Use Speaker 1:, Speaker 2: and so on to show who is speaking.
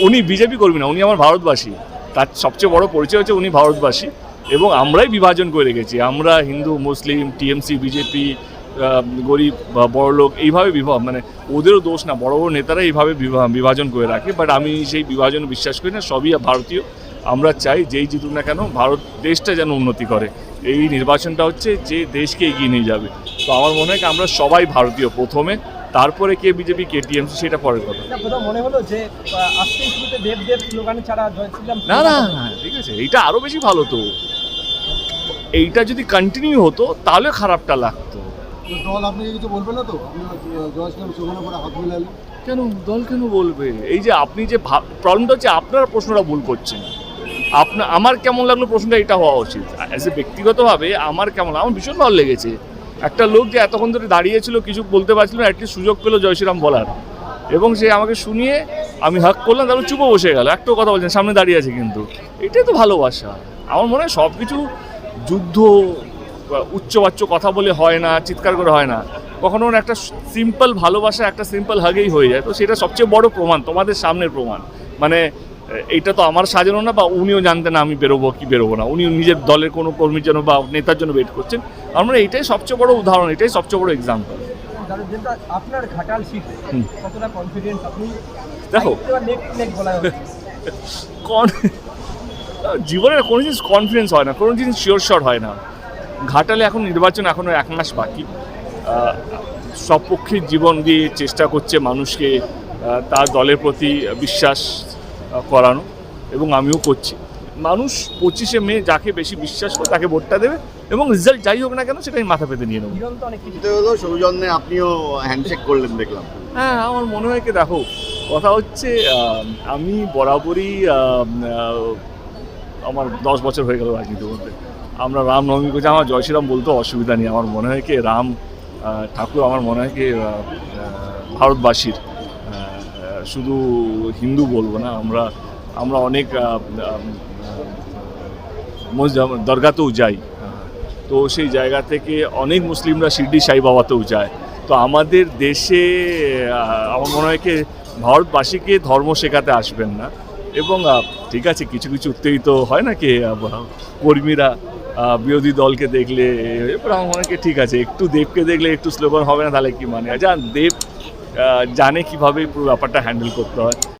Speaker 1: উনি বিজেপি কর্মী না, উনি আমার ভারতবাসী। তার সবচেয়ে বড় পরিচয় হচ্ছে উনি ভারতবাসী এবং আমরাই বিভাজন করে রেখেছি। আমরা হিন্দু, মুসলিম, টিএমসি, বিজেপি গরিব বা বড়লোক এইভাবে বিভাগ মানে ওদেরও দোষ না, বড় বড় নেতারা এইভাবে বিভা- বিভাজন করে রাখে। বাট আমি সেই বিভাজন বিশ্বাস করি না, সবই ভারতীয়। আমরা চাই যেই জিতুক না কেন ভারত দেশটা যেন উন্নতি করে। এই নির্বাচনটা হচ্ছে যে দেশকে এগিয়ে নিয়ে যাবে। তো আমার মনে হয় আমরা সবাই ভারতীয় প্রথমে তারপরে কে বিজেপি কে টিএমসি সেটা পরের কথা।
Speaker 2: মনে হলো যে দেব ছাড়া
Speaker 1: না না না ঠিক আছে এইটা আরও বেশি ভালো তো। এইটা যদি কন্টিনিউ হতো তাহলে খারাপটা লাগতো।
Speaker 3: দল আপনি কিছু বলবেন না তো? আপনি জয় শ্রীরাম সেখানে পরে হাত মিলালেন
Speaker 1: কেন দল কেন বলবে? এই যে আপনি যে প্রবলেমটা হচ্ছে আপনার প্রশ্নটা ভুল করছেন। আপনার আমার কেমন লাগল প্রশ্নটা, এটা হওয়া উচিত। অ্যাজ এ ব্যক্তিগতভাবে আমার কেমন আমার ভীষণ ভালো লেগেছে। একটা লোক যে এতক্ষণ ধরে দাঁড়িয়েছিল, কিছু বলতে পারছিল না একটি সুযোগ পেল জয়শ্রীরাম বলার। এবং সে আমাকে শুনিয়ে আমি হাক করলাম, তারপর চুপো বসে গেল। একটাও কথা বলছেন, সামনে দাঁড়িয়ে আছে কিন্তু। এটাই তো ভালোবাসা। আমার মনে হয় সব কিছু যুদ্ধ উচ্চবাচ্য কথা বলে হয় না, চিৎকার করে হয় না। কখনো একটা সিম্পল ভালোবাসা, একটা সিম্পল হাগেই হয়ে যায়। তো সেটা সবচেয়ে বড় প্রমাণ, তোমাদের সামনের প্রমাণ। মানে এইটা তো আমার সাজানো না বা উনিও জানতেন না আমি বেরোবো কি বেরোবো না। উনি নিজের দলের কোনো কর্মীর জন্য বা নেতার জন্য ওয়েট করছেন। আমরা এইটাই সবচেয়ে বড় উদাহরণ এটাই সবচেয়ে বড় এক্সাম্পল
Speaker 2: আপনার ঘাটাল কতটা কনফিডেন্স আপনি?
Speaker 1: দেখো। জীবনের কোনো জিনিস কনফিডেন্স হয় না কোনো জিনিস শিওর শট হয় না। ঘাটালে এখন নির্বাচন এখনও এক মাস বাকি। সব পক্ষের জীবন দিয়ে চেষ্টা করছে মানুষকে তার দলের প্রতি বিশ্বাস করানো এবং আমিও করছি। মানুষ পঁচিশে মে যাকে বেশি বিশ্বাস করে তাকে ভোটটা দেবে এবং রেজাল্ট যাই হোক না কেন সেটা আমি মাথা পেতে নিয়ে নেব।
Speaker 2: তো অনেক কিছু
Speaker 4: তো হলো সৌজন্যে আপনিও হ্যান্ডশেক করলেন দেখলাম।
Speaker 1: হ্যাঁ আমার মনে হয় কি দেখো কথা হচ্ছে আমি বরাবরই আমার দশ বছর হয়ে গেল রাজনীতির মধ্যে আমরা রামনবমী করছি আমার জয় শ্রীরাম বলতে অসুবিধা নেই। আমার মনে হয় কি রাম ঠাকুর আমার মনে হয় কি ভারতবাসীর শুধু হিন্দু বলব না, আমরা আমরা অনেক দরগাতেও যাই। তো সেই জায়গা থেকে অনেক মুসলিমরা শিরডি সাই বাবাতেও যায়। তো আমাদের দেশে আমার মনে হয় কি, ভারতবাসীকে ধর্ম শেখাতে আসবেন না। এবং ঠিক আছে, কিছু কিছু উত্তেজিত হয় না কি কর্মীরা বিরোধী দলকে দেখলে, এবার আমার মনে হয় ঠিক আছে, একটু দেবকে দেখলে একটু স্লোগান হবে না, তাহলে কি মানে জান দেব জানে কীভাবে পুরো ব্যাপারটা হ্যান্ডেল করতে হয়।